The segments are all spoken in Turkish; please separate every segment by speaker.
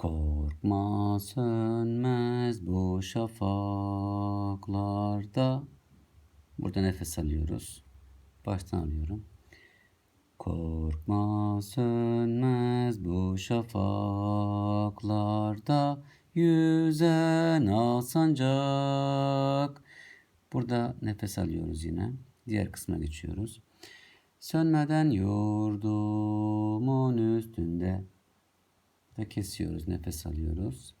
Speaker 1: Korkma sönmez bu şafaklarda. Burada nefes alıyoruz. Baştan alıyorum. Korkma sönmez bu şafaklarda yüzen al sancak. Burada nefes alıyoruz yine. Diğer kısma geçiyoruz. Sönmeden yurdumun da kesiyoruz, nefes alıyoruz.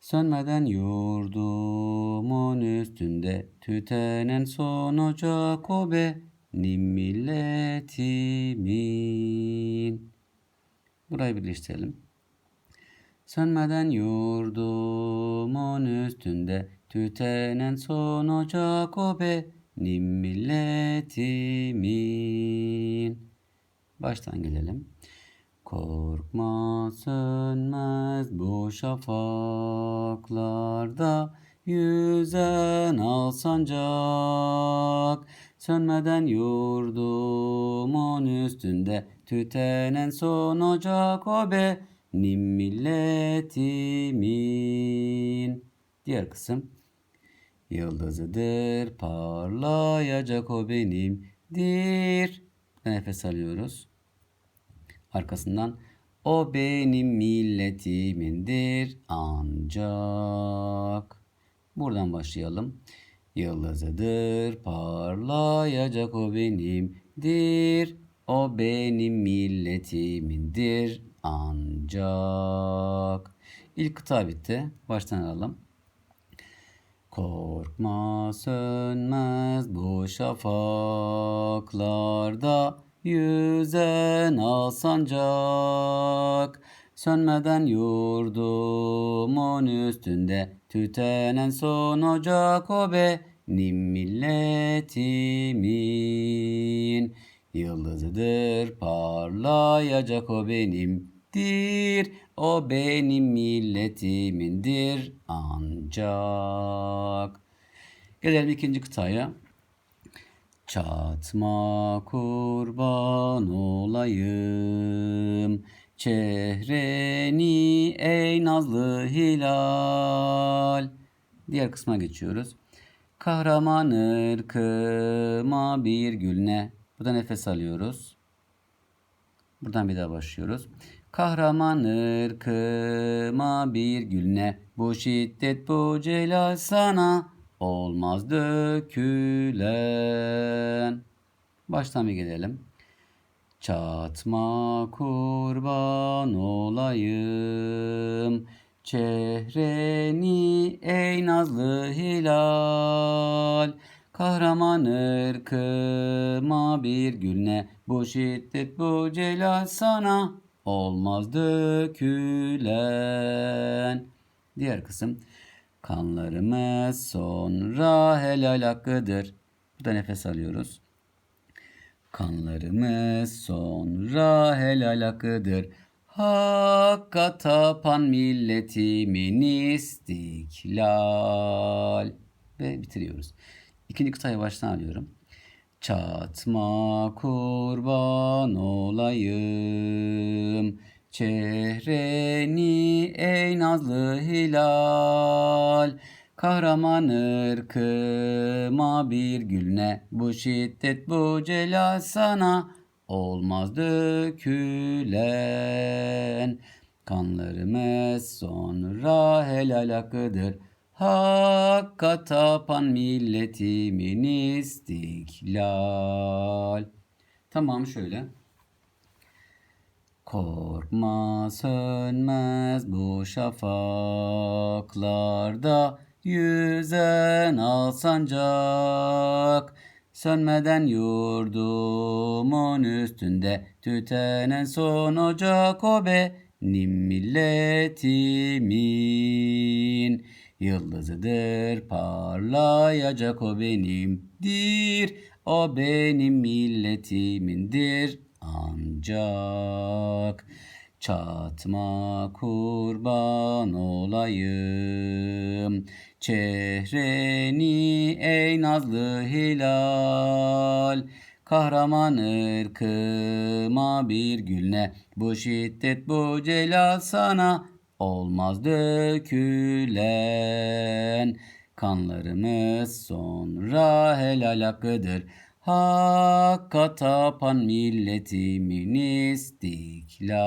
Speaker 1: Sönmeden yurdumun üstünde tütenen son ocak o benim milletimin. Burayı birleştirelim. Sönmeden yurdumun üstünde tütenen son ocak o benim milletimin. Baştan gelelim. Korkma sönmez bu şafaklarda yüzen al sancak. Sönmeden yurdumun üstünde tütenen son ocak o benim milletimin. Diğer kısım. Yıldızıdır parlayacak o benimdir. Nefes alıyoruz. Arkasından o benim milletimindir ancak. Buradan başlayalım. Yıldızıdır parlayacak o benimdir. O benim milletimindir ancak. İlk kıta bitti. Baştan alalım. Korkma sönmez bu şafaklarda yüzen al sancak. Sönmeden yurdumun üstünde tütenen son ocak o benim milletimin. Yıldızıdır parlayacak o benimdir. O benim milletimindir ancak. Gelelim ikinci kıtaya. Çatma kurban olayım. Çehreni ey nazlı hilal. Diğer kısma geçiyoruz. Kahraman ırkıma bir gül ne? Burada nefes alıyoruz. Buradan bir daha başlıyoruz. Kahraman ırkıma bir gül ne? Bu şiddet bu celal sana olmaz dökülen. Baştan bir gelelim. Çatma kurban olayım. Çehreni ey nazlı hilal. Kahraman ırkıma bir gül ne? Bu şiddet bu celal sana olmaz dökülen. Diğer kısım. Kanlarımız sonra helal hakkıdır. Burada nefes alıyoruz. Kanlarımız sonra helal hakkıdır. Hakka tapan milletimin istiklal. Ve bitiriyoruz. İkinci kıtayı baştan alıyorum. Çatma kurban olayım. Çehreni ey nazlı hilal. Kahraman ırkıma bir gül ne? Bu şiddet bu celal sana olmaz dökülen. Kanlarımız sonra helal hakkıdır. Hakka tapan milletimin istiklal. Tamam şöyle. Korkma sönmez bu şafaklarda yüzen al sancak. Sönmeden yurdumun üstünde tütenen son ocak o benim milletimin. Yıldızıdır parlayacak o benimdir. O benim milletimindir ancak. Çatma kurban olayım. Çehreni ey nazlı hilal. Kahraman ırkıma bir gül ne? Bu şiddet bu celal sana olmaz dökülen. Kanlarımız sonra helal hakkıdır. Hakka tapan milletimin istiklal.